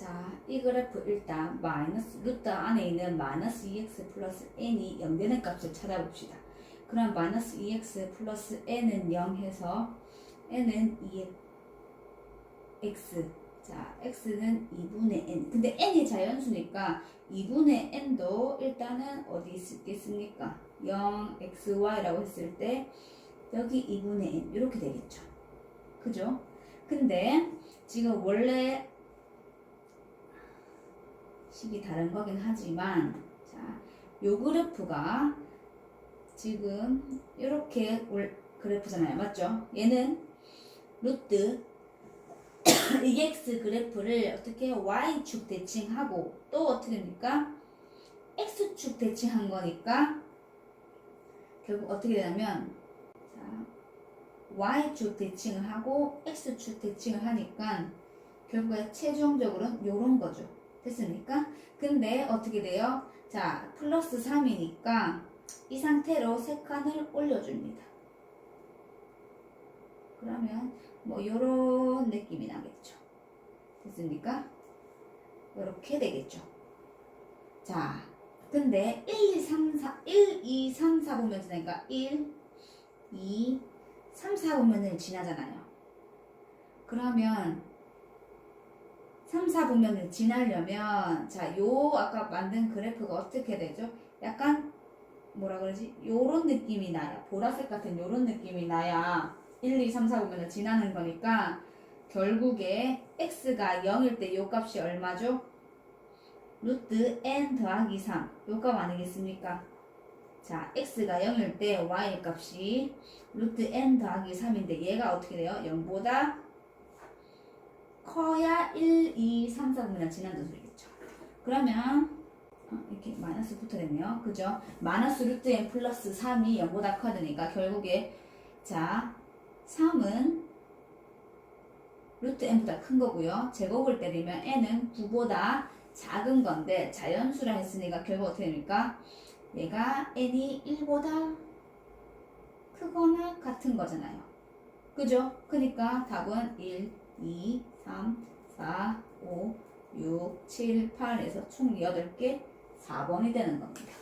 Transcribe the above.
자, 이 그래프 일단 마이너스 루트 안에 있는 마이너스 2x 플러스 n이 0되는 값을 찾아봅시다. 그럼 마이너스 2x 플러스 n은 0 해서 n은 2x 자, x는 2분의 n. 근데 n이 자연수니까 2분의 n도 일단은 어디 있겠습니까? 0, x, y라고 했을 때 여기 2분의 n 이렇게 되겠죠. 그죠? 근데 지금 원래 식이 다른 거긴 하지만 자, 요 그래프가 지금 이렇게 올 그래프잖아요. 맞죠? 얘는 루트 2x 그래프를 어떻게 y축 대칭하고 또 어떻게 됩니까? x축 대칭한 거니까 결국 어떻게 되냐면 자, y축 대칭을 하고 x축 대칭을 하니까 결국에 최종적으로는 요런 거죠. 됐습니까? 근데 어떻게 돼요? 자, 플러스 3이니까 이 상태로 세 칸을 올려줍니다. 그러면 뭐 요런 느낌이 나겠죠. 됐습니까? 이렇게 되겠죠. 자, 근데 1, 2, 3, 4, 1, 2, 3, 4 보면 되니까 1, 2, 3, 4 보면은 지나잖아요. 그러면 3, 4분면을 지나려면 자, 요 아까 만든 그래프가 어떻게 되죠? 약간 뭐라 그러지? 요런 느낌이 나야. 보라색 같은 요런 느낌이 나야 1, 2, 3, 4분면을 지나는 거니까 결국에 x가 0일 때 요 값이 얼마죠? 루트 n 더하기 3. 요 값 아니겠습니까? 자, x가 0일 때 y 값이 루트 n 더하기 3인데 얘가 어떻게 돼요? 0보다 커야 1, 2, 3, 4분면 지난다는 소리겠죠. 그러면 어, 이렇게 마이너스 붙어냈네요. 그죠? 마이너스 루트 n 플러스 3이 0보다 커야 되니까 결국에 자 3은 루트 n보다 큰 거고요. 제곱을 때리면 n은 9보다 작은 건데 자연수라 했으니까 결국 어떻게 됩니까? 얘가 n이 1보다 크거나 같은 거잖아요. 그죠? 그러니까 답은 1, 2, 3, 4, 5, 6, 7, 8에서 총 8개 4번이 되는 겁니다.